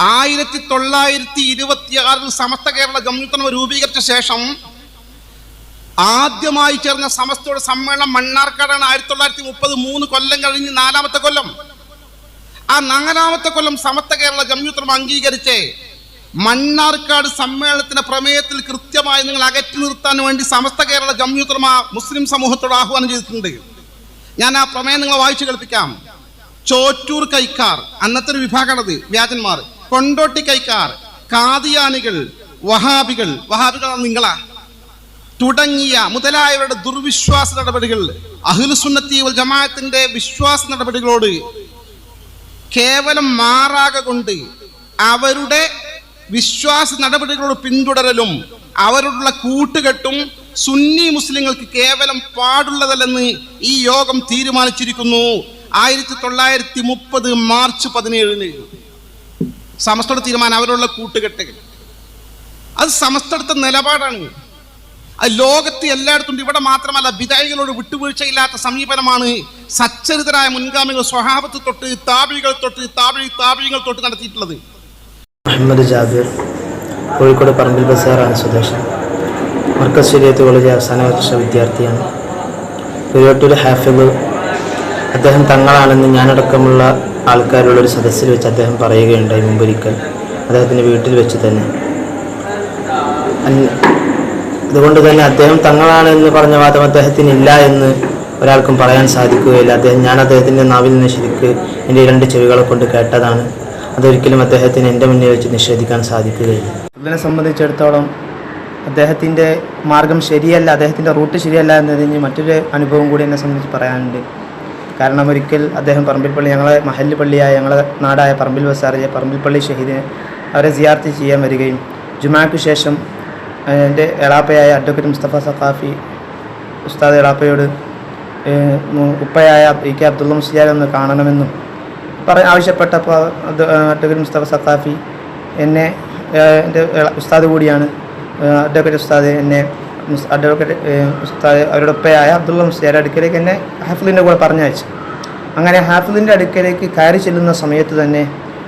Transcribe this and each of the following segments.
ആയിരത്തി തൊള്ളായിരത്തി ഇരുപത്തിയാറിൽ സമസ്ത കേരള ജമ്മുത്തമ രൂപീകരിച്ച ശേഷം ആദ്യമായി ചേർന്ന സമസ്തയുടെ സമ്മേളനം മണ്ണാർക്കാടാണ് ആയിരത്തി തൊള്ളായിരത്തി മുപ്പത് മൂന്ന് കൊല്ലം കഴിഞ്ഞ് നാലാമത്തെ കൊല്ലം. ആ നാലാമത്തെ കൊല്ലം സമസ്ത കേരള ജമ്മുത്തമ അംഗീകരിച്ച് മണ്ണാർക്കാട് സമ്മേളനത്തിന്റെ പ്രമേയത്തിൽ കൃത്യമായി നിങ്ങൾ അകറ്റി നിർത്താൻ വേണ്ടി സമസ്ത കേരള ജമ്മുത്തമ മുസ്ലിം സമൂഹത്തോട് ആഹ്വാനം ചെയ്തിട്ടുണ്ട്. ഞാൻ ആ പ്രമേയം നിങ്ങളെ വായിച്ചു കേൾപ്പിക്കാം. ചോറ്റൂർ കൈക്കാർ അന്നത്തെ ഒരു വിഭാഗമാണത് വ്യാജന്മാർ. കൊണ്ടോട്ടി കൈക്കാർ കാതിയാനികൾ വഹാബികൾ. വഹാബികൾ നിങ്ങളാ. തുടങ്ങിയ മുതലായവരുടെ ദുർവിശ്വാസ നടപടികൾ അഹിൽസുന്നത്തി വൽ ജമാഅത്തിന്റെ വിശ്വാസ നടപടികളോട് കേവലം മാറാക കൊണ്ട് അവരുടെ വിശ്വാസ നടപടികളോട് പിന്തുടരലും അവരോടുള്ള കൂട്ടുകെട്ടും സുന്നി മുസ്ലിങ്ങൾക്ക് കേവലം പാടുള്ളതല്ലെന്ന് ഈ യോഗം തീരുമാനിച്ചിരിക്കുന്നു. ആയിരത്തി തൊള്ളായിരത്തി മുപ്പത് മാർച്ച് പതിനേഴിന്. സമസ്തയുടെ തീരുമാനം അവരുള്ള കൂട്ടുകെട്ടുകൾ. അത് സമസ്തടുത്ത നിലപാടാണ്. അത് ലോകത്ത് എല്ലായിടത്തും. ഇവിടെ മാത്രമല്ല വിധായികളോട് വിട്ടുവീഴ്ചയില്ലാത്ത സമീപനമാണ് സച്ചരിതരായ മുൻഗാമികൾ സ്വഹാബത്ത് തൊട്ട് താപികൾ തൊട്ട് താപി താപികൾ തൊട്ട് നടത്തിയിട്ടുള്ളത്. മുഹമ്മദ് ജാബിർ കോഴിക്കോട് പറമ്പിൽ ബസാറാണ് സ്വദേശം. മർക്കസ് ശരിയത്ത് കോളേജ് അവസാന വർഷ വിദ്യാർത്ഥിയാണ്. ഹാഫിബ് അദ്ദേഹം തങ്ങളാണെന്ന് ഞാനടക്കമുള്ള ആൾക്കാരുള്ള ഒരു സദസ്സിൽ വെച്ച് അദ്ദേഹം പറയുകയുണ്ടായി മുമ്പൊരിക്കൽ. അദ്ദേഹത്തിന്റെ വീട്ടിൽ വെച്ച് തന്നെ. അതുകൊണ്ട് തന്നെ അദ്ദേഹം തങ്ങളാണെന്ന് പറഞ്ഞ വാദം അദ്ദേഹത്തിന് ഇല്ല എന്ന് ഒരാൾക്കും പറയാൻ സാധിക്കുകയില്ല. അദ്ദേഹം ഞാൻ അദ്ദേഹത്തിന്റെ നാവിൽ നിന്ന് ശരിക്ക് എന്റെ രണ്ട് ചെവികളെ കൊണ്ട് കേട്ടതാണ്. അതൊരിക്കലും അദ്ദേഹത്തിന് എന്റെ മുന്നിൽ വെച്ച് നിഷേധിക്കാൻ സാധിക്കുകയില്ല. ഇതിനെ സംബന്ധിച്ചിടത്തോളം അദ്ദേഹത്തിന്റെ മാർഗം ശരിയല്ല അദ്ദേഹത്തിന്റെ റൂട്ട് ശരിയല്ല എന്നതിന് മറ്റൊരു അനുഭവം കൂടി എന്നെ സംബന്ധിച്ച് പറയാനുണ്ട്. കാരണം ഒരിക്കൽ അദ്ദേഹം പറമ്പിൽപ്പള്ളി ഞങ്ങളെ മഹല്ല് പള്ളിയായ ഞങ്ങളെ നാടായ പറമ്പിൽ ബസാറിലെ പറമ്പിൽപ്പള്ളി ഷഹീദിനെ അവരെ സിയാർത്ത് ചെയ്യാൻ വരികയും ജുമാക്ക് ശേഷം എന്റെ എളാപ്പയായ അഡ്വക്കേറ്റ് മുസ്തഫ സഖാഫി ഉസ്താദ് എളാപ്പയോട് ഉപ്പയായ ഇ കെ അബ്ദുള്ള മുസ്ലിയാർ ഒന്ന് കാണണമെന്നും പറ ആവശ്യപ്പെട്ടപ്പോൾ അഡ്വക്കേറ്റ് മുസ്തഫ സഖാഫി എന്നെ എന്റെ ഉസ്താദ് കൂടിയാണ് അഡ്വക്കേറ്റ് ഉസ്താദ് എന്നെ അഡ്വക്കേറ്റ് ഉസ്താദ് അവരുടെ ഉപ്പയായ അബ്ദുള്ള മുസ്ലിയാർ അടുക്കലേക്ക് എന്നെ ഹഫ്ലിന്റെ കൂടെ പറഞ്ഞയച്ചു. അങ്ങനെ ഹാഫിദിന്റെ അടുക്കലേക്ക് കയറി ചെല്ലുന്ന സമയത്ത് തന്നെ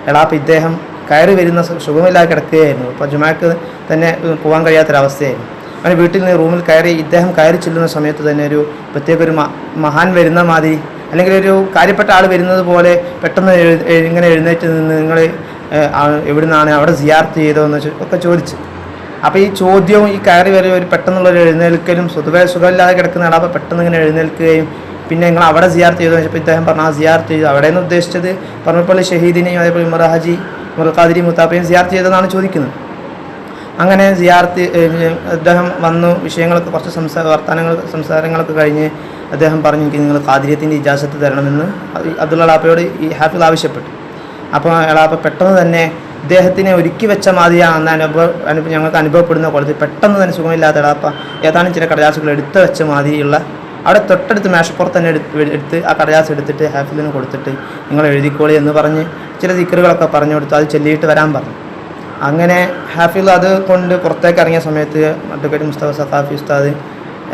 എളാപ്പ് ഇദ്ദേഹം കയറി വരുന്ന സുഖമില്ലാതെ കിടക്കുകയായിരുന്നു. അപ്പോൾ ജുമാക്ക് തന്നെ പോകാൻ കഴിയാത്തൊരവസ്ഥയായിരുന്നു. അങ്ങനെ വീട്ടിൽ നിന്ന് റൂമിൽ കയറി ഇദ്ദേഹം കയറി ചെല്ലുന്ന സമയത്ത് തന്നെ ഒരു പ്രത്യേക ഒരു മഹാൻ വരുന്ന മാതിരി അല്ലെങ്കിൽ ഒരു കാര്യപ്പെട്ട ആൾ വരുന്നത് പോലെ പെട്ടെന്ന് ഇങ്ങനെ എഴുന്നേറ്റ് നിന്ന് നിങ്ങൾ എവിടുന്നാണ് അവിടെ സിയാർത്ത് ചെയ്തോ എന്ന് ചോ- ഒക്കെ ചോദിച്ചു. അപ്പോൾ ഈ ചോദ്യവും ഈ കയറി വരെ ഒരു പെട്ടെന്നുള്ള എഴുന്നേൽക്കലും സ്വതുവേ സുഖമില്ലാതെ കിടക്കുന്ന ആളപ്പോൾ പെട്ടെന്ന് ഇങ്ങനെ എഴുന്നേൽക്കുകയും പിന്നെ നിങ്ങൾ അവിടെ സിയാർത്ത് ചെയ്തു വെച്ചപ്പോൾ ഇദ്ദേഹം പറഞ്ഞു ആ സിയാർത്ത് ചെയ്തു. അവിടെ നിന്ന് ഉദ്ദേശിച്ചത് പറമ്പപ്പള്ളി ഷഹീദിനെയും അതേപോലെ മുറഹാജി മുറഖാദിരി ഖാദിരി മുത്താപ്പയും സിയാർത്ത് ചെയ്തതെന്നാണ് ചോദിക്കുന്നത്. അങ്ങനെ സിയാർത്ത് അദ്ദേഹം വന്നു വിഷയങ്ങളൊക്കെ കുറച്ച് സംസാര വർത്തമാനങ്ങൾ സംസാരങ്ങളൊക്കെ കഴിഞ്ഞ് അദ്ദേഹം പറഞ്ഞു എനിക്ക് നിങ്ങൾ കാതിര്യത്തിന്റെ ഇജാസത്ത് തരണമെന്ന് അബ്ദുള്ള അളാപ്പയോട് ഈ ഹാഫിൽ ആവശ്യപ്പെട്ടു. അപ്പോൾ അളാപ്പ പെട്ടെന്ന് തന്നെ അദ്ദേഹത്തിനെ ഒരുക്കി വെച്ച മാതിരിയാണെന്ന് അനുഭവം ഞങ്ങൾക്ക് അനുഭവപ്പെടുന്ന കോളത്തിൽ പെട്ടെന്ന് തന്നെ സുഖമില്ലാത്ത അളാപ്പ ഏതാനും ചില കടലാസുകൾ എടുത്തു വെച്ച മാതിരിയുള്ള അവിടെ തൊട്ടടുത്ത് മേശപ്പുറത്ത് തന്നെ എടുത്ത് ആ കടലാസ് എടുത്തിട്ട് ഹാഫിലിന് കൊടുത്തിട്ട് നിങ്ങൾ എഴുതിക്കോളി എന്ന് പറഞ്ഞ് ചില ദിക്കറുകളൊക്കെ പറഞ്ഞു കൊടുത്തു. അത് ചൊല്ലിയിട്ട് വരാൻ പറഞ്ഞു. അങ്ങനെ ഹാഫിൽ അത് കൊണ്ട് പുറത്തേക്ക് ഇറങ്ങിയ സമയത്ത് അഡ്വക്കേറ്റ് മുസ്തഫ സഖാഫി ഉസ്താദ്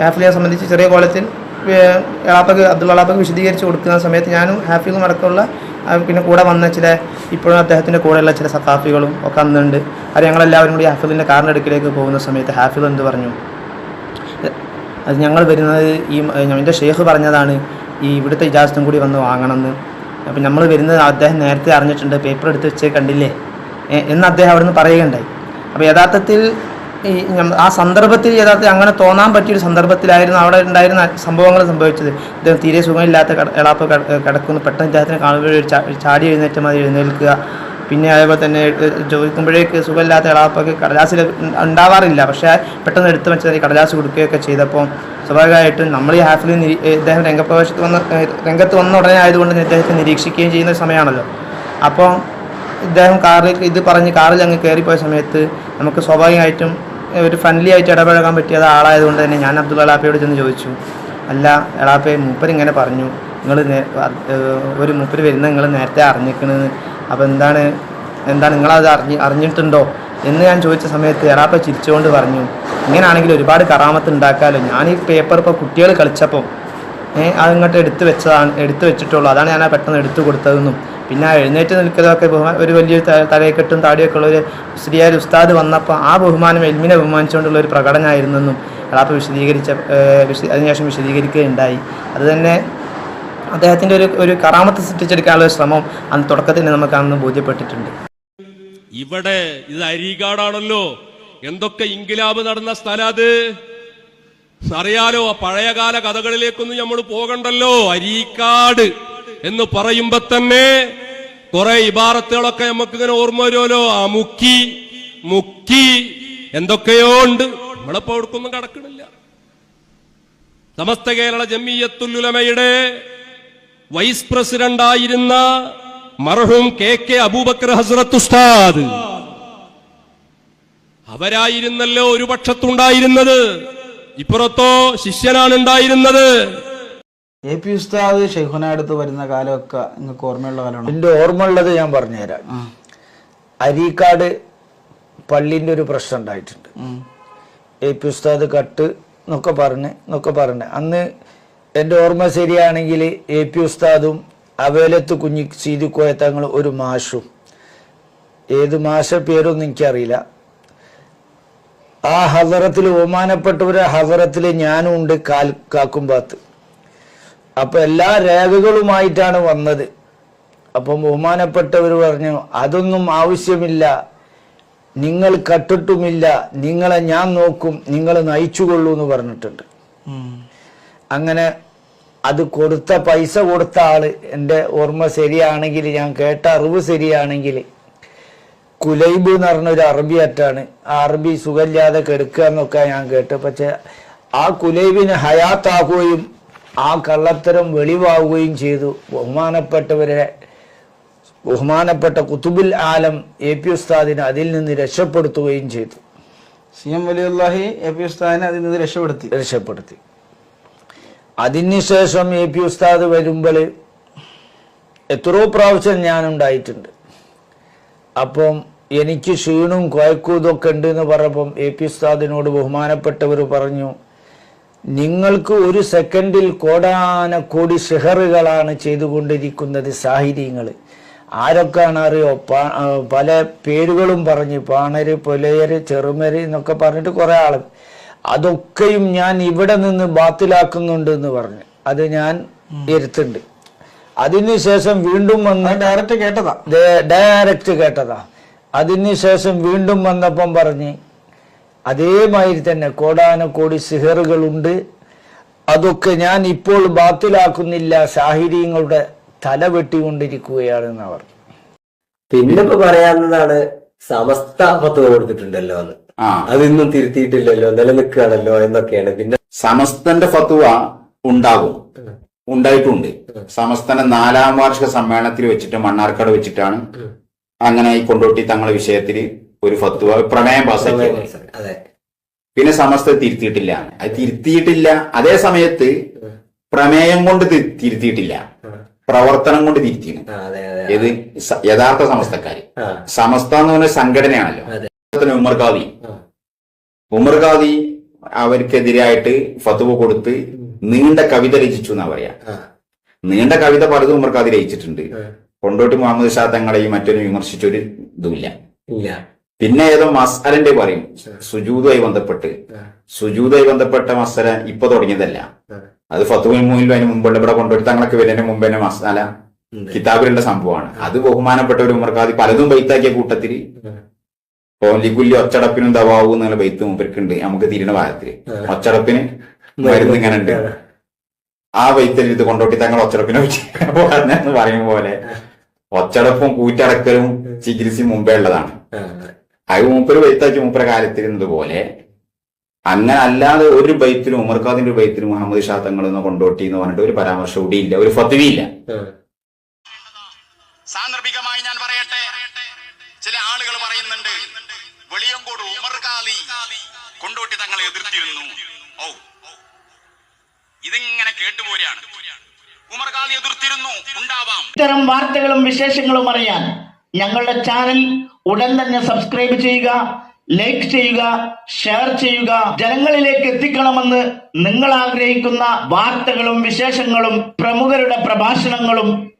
ഹാഫിലിനെ സംബന്ധിച്ച് ചെറിയ കോളത്തിൽ അളാപ്പക്ക് അബ്ദുള്ള എളാപ്പക്ക് വിശദീകരിച്ച് കൊടുക്കുന്ന സമയത്ത് ഞാനും ഹാഫിലും അടക്കമുള്ള പിന്നെ കൂടെ വന്ന ചില ഇപ്പോഴും അദ്ദേഹത്തിന്റെ കൂടെയുള്ള ചില സഖാഫികളും ഒക്കെ അന്നുണ്ട്. അത് ഞങ്ങളെല്ലാവരും കൂടി ഹാഫിലിന്റെ കാറിന്റെ അടുക്കിലേക്ക് പോകുന്ന സമയത്ത് ഹാഫിൽ എന്ത് പറഞ്ഞു? അത് ഞങ്ങൾ വരുന്നത് ഈ എന്റെ ഷെയ്ഖ് പറഞ്ഞതാണ് ഈ ഇവിടുത്തെ ഇജാസത്തും കൂടി വന്ന് വാങ്ങണമെന്ന് അപ്പം നമ്മൾ വരുന്നത് അദ്ദേഹം നേരത്തെ അറിഞ്ഞിട്ടുണ്ട് പേപ്പർ എടുത്ത് വെച്ചേ കണ്ടില്ലേ? എന്ന് അദ്ദേഹം അവിടുന്ന് പറയുകയുണ്ടായി. അപ്പോൾ യഥാർത്ഥത്തിൽ ഈ ആ സന്ദർഭത്തിൽ യഥാർത്ഥത്തിൽ അങ്ങനെ തോന്നാൻ പറ്റിയൊരു സന്ദർഭത്തിലായിരുന്നു അവിടെ ഉണ്ടായിരുന്ന സംഭവങ്ങൾ സംഭവിച്ചത്. ഇദ്ദേഹം തീരെ സുഖമില്ലാത്ത എളാപ്പ് കിടക്കുന്നു പെട്ടെന്ന് ഇദ്ദേഹത്തിന് കാണുമ്പോഴൊരു ചാടി എഴുന്നേറ്റം അത് എഴുന്നേൽക്കുക പിന്നെ അതേപോലെ തന്നെ ചോദിക്കുമ്പോഴേക്ക് സുഖമില്ലാത്ത ഇളാപ്പൊക്കെ കടലാസിൽ ഉണ്ടാവാറില്ല. പക്ഷേ പെട്ടെന്ന് എടുത്തു വെച്ചാൽ കടലാസ് കൊടുക്കുകയൊക്കെ ചെയ്തപ്പോൾ സ്വാഭാവികമായിട്ടും നമ്മൾ ഈ ഹാഫിൽ ഇദ്ദേഹം രംഗപ്രവേശത്ത് വന്ന രംഗത്ത് വന്ന ഉടനെ ആയതുകൊണ്ട് ഇദ്ദേഹത്തെ നിരീക്ഷിക്കുകയും ചെയ്യുന്ന സമയമാണല്ലോ. അപ്പോൾ ഇദ്ദേഹം കാറിൽ ഇത് പറഞ്ഞ് കാറിൽ അങ്ങ് കയറിപ്പോയ സമയത്ത് നമുക്ക് സ്വാഭാവികമായിട്ടും ഒരു ഫ്രണ്ട്ലി ആയിട്ട് ഇടപഴകാൻ പറ്റിയത് ആളായതുകൊണ്ട് തന്നെ ഞാൻ അബ്ദുൾ അലാപ്പയോട് ചെന്ന് ചോദിച്ചു. അല്ല എളാപ്പയെ മൂപ്പർ ഇങ്ങനെ പറഞ്ഞു. നിങ്ങൾ ഒരു മൂപ്പര് വരുന്ന നിങ്ങൾ നേരത്തെ അറിഞ്ഞിക്കണെന്ന് അപ്പോൾ എന്താണ് എന്താണ് നിങ്ങളത് അറിഞ്ഞ് അറിഞ്ഞിട്ടുണ്ടോ? എന്ന് ഞാൻ ചോദിച്ച സമയത്ത് എറാപ്പ ചിരിച്ചുകൊണ്ട് പറഞ്ഞു ഇങ്ങനെയാണെങ്കിൽ ഒരുപാട് കറാമത്ത് ഉണ്ടാക്കാമല്ലോ ഞാൻ ഈ പേപ്പർ ഇപ്പോൾ കുട്ടികൾ കളിച്ചപ്പോൾ ഏഹ് അതിങ്ങോട്ട് എടുത്തു വെച്ചതാണ് എടുത്തു വെച്ചിട്ടുള്ളൂ. അതാണ് ഞാൻ പെട്ടെന്ന് എടുത്തു കൊടുത്തതെന്നും. പിന്നെ എഴുന്നേറ്റ് നിൽക്കലൊക്കെ ബഹുമാന ഒരു വലിയൊരു തലയെക്കെട്ടും താടിയൊക്കെ ഉള്ള ഒരു സ്ത്രീയായ ഉസ്താദ് വന്നപ്പോൾ ആ ബഹുമാനം എൽമിനെ ബഹുമാനിച്ചുകൊണ്ടുള്ള ഒരു പ്രകടനമായിരുന്നെന്നും എളാപ്പ വിശദീകരിച്ച അതിനുശേഷം വിശദീകരിക്കുകയുണ്ടായി. അത് തന്നെ അദ്ദേഹത്തിന്റെ ഒരു ഒരു കറാമത്ത് സൃഷ്ടിച്ചെടുക്കാനുള്ള ശ്രമം അന്ന് തുടക്കത്തിൽ നമുക്ക് അന്ന് ബോധ്യപ്പെട്ടിട്ടുണ്ട്. ഇവിടെ ഇത് അരീകാടാണല്ലോ. എന്തൊക്കെ ഇൻകിലാബ് നടന്ന സ്ഥല അത്? അറിയാലോ പഴയകാല കഥകളിലേക്കൊന്നും നമ്മൾ പോകണ്ടല്ലോ. അരീക്കാട് എന്ന് പറയുമ്പോ തന്നെ കുറെ ഇബാറത്തുകളൊക്കെ നമുക്ക് ഇങ്ങനെ ഓർമ്മ വരുമല്ലോ. ആ മുക്കി മുക്കി എന്തൊക്കെയോ ഉണ്ട്. നമ്മളിപ്പോ അവർക്കൊന്നും കടക്കണില്ല. സമസ്ത കേരള ജമ്മിയത്തുലുലമയുടെ വൈസ് പ്രസിഡന്റ് ആയിരുന്ന മർഹൂം കെ കെ അബൂബക്കർ ഹസ്രത്ത് ഉസ്താദ്. അവരായിരുന്നല്ലോ ഒരു പക്ഷത്തുണ്ടായിരുന്നത്. ഇപ്പുറത്തോ ശിഷ്യനാണ് ഉണ്ടായിരുന്നത്. എ പി ഉസ്താദ് ഷെയ്ഖുന അടുത്ത് വരുന്ന കാലമൊക്കെ നിങ്ങൾക്ക് ഓർമ്മയുള്ള കാലമാണ്? എന്റെ ഓർമ്മയുള്ളത് ഞാൻ പറഞ്ഞുതരാം. അരീക്കാട് പള്ളിന്റെ ഒരു പ്രശ്നം ഉണ്ടായിട്ടുണ്ട്. എ പി ഉസ്താദ് കട്ട് എന്നൊക്കെ പറഞ്ഞ് എന്നൊക്കെ പറഞ്ഞ്. അന്ന് എന്റെ ഓർമ്മ ശരിയാണെങ്കിൽ എ പി ഉസ്താദും അവേലത്ത് കുഞ്ഞി സീതിക്കോയത്തങ്ങൾ ഒരു മാഷും. ഏത് മാഷ പേരൊന്നും എനിക്കറിയില്ല. ആ ഹസറത്തിൽ ബഹുമാനപ്പെട്ടവരെ ഹസറത്തിൽ ഞാനും ഉണ്ട് കാൽ കാക്കുംപാത്ത് അപ്പം എല്ലാ രേഖകളുമായിട്ടാണ് വന്നത്. അപ്പം ബഹുമാനപ്പെട്ടവർ പറഞ്ഞു അതൊന്നും ആവശ്യമില്ല. നിങ്ങൾ കട്ടിട്ടുമില്ല. നിങ്ങളെ ഞാൻ നോക്കും. നിങ്ങൾ നയിച്ചുകൊള്ളൂ എന്ന് പറഞ്ഞിട്ടുണ്ട് അങ്ങനെ അത് കൊടുത്ത പൈസ കൊടുത്ത ആൾ എന്റെ ഓർമ്മ ശരിയാണെങ്കിൽ ഞാൻ കേട്ട അറിവ് ശരിയാണെങ്കിൽ കുലൈബ് എന്ന് പറഞ്ഞൊരു അറബി അറ്റാണ്. ആ അറബി സുഖമില്ലാതെ കെടുക്കുക എന്നൊക്കെ ഞാൻ കേട്ടു. പക്ഷെ ആ കുലൈബിന് ഹയാത്താകുകയും ആ കള്ളത്തരം വെളിവാകുകയും ചെയ്തു. ബഹുമാനപ്പെട്ടവരെ ബഹുമാനപ്പെട്ട കുത്തുബുൽ ആലം എ പി ഉസ്താദിനെ അതിൽ നിന്ന് രക്ഷപ്പെടുത്തുകയും ചെയ്തു. C M Valiyullahi A P ഉസ്താദിനെ അതിൽ നിന്ന് രക്ഷപ്പെടുത്തി. രക്ഷപ്പെടുത്തി. അതിനുശേഷം എ പി ഉസ്താദ് വരുമ്പോൾ എത്രയോ പ്രാവശ്യം ഞാനുണ്ടായിട്ടുണ്ട്. അപ്പം എനിക്ക് ക്ഷീണും കുഴക്കും ഇതൊക്കെ ഉണ്ട് എന്ന് പറഞ്ഞപ്പം എ പി ഉസ്താദിനോട് ബഹുമാനപ്പെട്ടവർ പറഞ്ഞു നിങ്ങൾക്ക് ഒരു സെക്കൻഡിൽ കോടാനക്കോടി ഷെഹറുകളാണ് ചെയ്തുകൊണ്ടിരിക്കുന്നത് സാഹിര്യങ്ങൾ ആരൊക്കെയാണ് അറിയോ? പല പേരുകളും പറഞ്ഞ് പാണര് പുലയര് ചെറുമര് എന്നൊക്കെ പറഞ്ഞിട്ട് കുറേ ആൾ. അതൊക്കെയും ഞാൻ ഇവിടെ നിന്ന് ബാത്തിലാക്കുന്നുണ്ട് എന്ന് പറഞ്ഞു. അത് ഞാൻ ഇരുത്തുണ്ട് അതിനുശേഷം വീണ്ടും വന്ന് ഡയറക്റ്റ് കേട്ടതാ. ദേ- ഡയറക്റ്റ് കേട്ടതാ. അതിനുശേഷം വീണ്ടും വന്നപ്പം പറഞ്ഞ് അതേമാതിരി തന്നെ കോടാനക്കോടി സിഹറുകളുണ്ട്. അതൊക്കെ ഞാൻ ഇപ്പോൾ ബാത്തിലാക്കുന്നില്ല. സാഹിര്യങ്ങളുടെ തല വെട്ടിക്കൊണ്ടിരിക്കുകയാണെന്ന് അവർ പിന്നെ ഇപ്പൊ പറയാവുന്നതാണ് സമസ്ത പത്ത് കൊടുത്തിട്ടുണ്ടല്ലോ എന്ന്. അതൊന്നും തിരുത്തിയിട്ടില്ലല്ലോ നിലനിൽക്കുകയാണല്ലോ എന്നൊക്കെയാണ്. പിന്നെ സമസ്തന്റെ ഫത്വ ഉണ്ടാകും. ഉണ്ടായിട്ടുണ്ട്. സമസ്തന്റെ നാലാം വാർഷിക സമ്മേളനത്തിൽ വെച്ചിട്ട് മണ്ണാർക്കാട് വെച്ചിട്ടാണ് അങ്ങനെ ഈ കൊണ്ടോട്ടി തങ്ങളെ വിഷയത്തിൽ ഒരു ഫത്വ പ്രമേയം പാസ്സാക്കിയത് പിന്നെ സമസ്ത തിരുത്തിയിട്ടില്ല. അത് തിരുത്തിയിട്ടില്ല. അതേ സമയത്ത് പ്രമേയം കൊണ്ട് തിരുത്തിയിട്ടില്ല. പ്രവർത്തനം കൊണ്ട് തിരുത്തിയാണ് ഇത് യഥാർത്ഥ സമസ്തക്കാര്. സമസ്ത എന്ന് പറഞ്ഞ സംഘടനയാണല്ലോ. അതെ. അതുപോലെ ഉമർ ഖാദി ആ. ഉമർ അവർക്കെതിരായിട്ട് ഫത്തുവ കൊടുത്ത് നീണ്ട കവിത രചിച്ചു എന്നാ പറയാ. നീണ്ട കവിത പലതും ഉമർഗാദി രചിച്ചിട്ടുണ്ട്. കൊണ്ടോട്ടി മുഹമ്മദ് ഷാ തങ്ങളെയും മറ്റൊരു വിമർശിച്ചൊരു ഇതുമില്ല. പിന്നെ ഏതോ മസാലന്റെ പറയും സുജൂതുമായി ബന്ധപ്പെട്ട്. സുജൂതുമായി ബന്ധപ്പെട്ട മസാല ഇപ്പൊ തുടങ്ങിയതല്ല. അത് ഫത്തുവിന് മുന്നിലും അതിന് മുമ്പുള്ള ഇവിടെ കൊണ്ടുവരുത്ത തങ്ങളൊക്കെ വരുന്നതിന് മുമ്പ് തന്നെ മസാല. കിതാബിലുള്ള സംഭവമാണ്. അത് ബഹുമാനപ്പെട്ട ഒരു ഉമർഗാദി പലതും ബൈത്താക്കിയ കൂട്ടത്തിൽ ഉം. കോലിക്കുല്ലി ഒച്ചടപ്പിനും ദവാവും എന്നുള്ള ബൈത്ത് മൂപ്പർക്കുണ്ട്. നമുക്ക് തിരിണ ഭാഗത്തിൽ ഒച്ചടപ്പിന് മരുന്ന് ഇങ്ങനെ ഉണ്ട് ആ ബൈത്തിൽ ഇത് കൊണ്ടോട്ടി തങ്ങൾ ഒച്ചടപ്പിനെ പറ്റി പറഞ്ഞെന്ന് പറയും പോലെ. ഒച്ചടപ്പും കൂറ്റടക്കലും ചികിത്സയും മുമ്പേ ഉള്ളതാണ്. ആ, അത് മൂപ്പര് ബൈത്താക്കി മൂപ്പര കാലത്തിരുന്നത് പോലെ അങ്ങനെ അല്ലാതെ ഒരു ബൈത്തിലും ഉമർഖാദിന്റെ ഒരു ബൈത്തിലും മുഹമ്മദ് ഷാ തങ്ങൾ എന്ന് കൊണ്ടോട്ടി എന്ന് പറഞ്ഞിട്ട് ഒരു പരാമർശം കൂടിയില്ല ഇല്ല. ഒരു ഫത്വിയില്ല സാന്ദർഭികമായി ഞാൻ പറയട്ടെ. ചില ആളുകൾ പറയുന്നുണ്ട് വെളിയങ്കോട് ഉമർ കാലി കൊണ്ടോട്ടി തങ്ങളെ എതിർത്തിരുന്നു. ഓ ഇതിങ്ങനെ കേട്ടുപോരാണ് ഉമർ കാലി എതിർത്തിരുന്നു ഉണ്ടാവാം. ഇത്തരം വാർത്തകളും വിശേഷങ്ങളും അറിയാൻ ഞങ്ങളുടെ ചാനൽ ഉടൻ തന്നെ സബ്സ്ക്രൈബ് ചെയ്യുക ലൈക്ക് ചെയ്യുക ഷെയർ ചെയ്യുക. ജനങ്ങളിലേക്ക് എത്തിക്കണമെന്ന് നിങ്ങൾ ആഗ്രഹിക്കുന്ന വാർത്തകളും വിശേഷങ്ങളും പ്രമുഖരുടെ പ്രഭാഷണങ്ങളും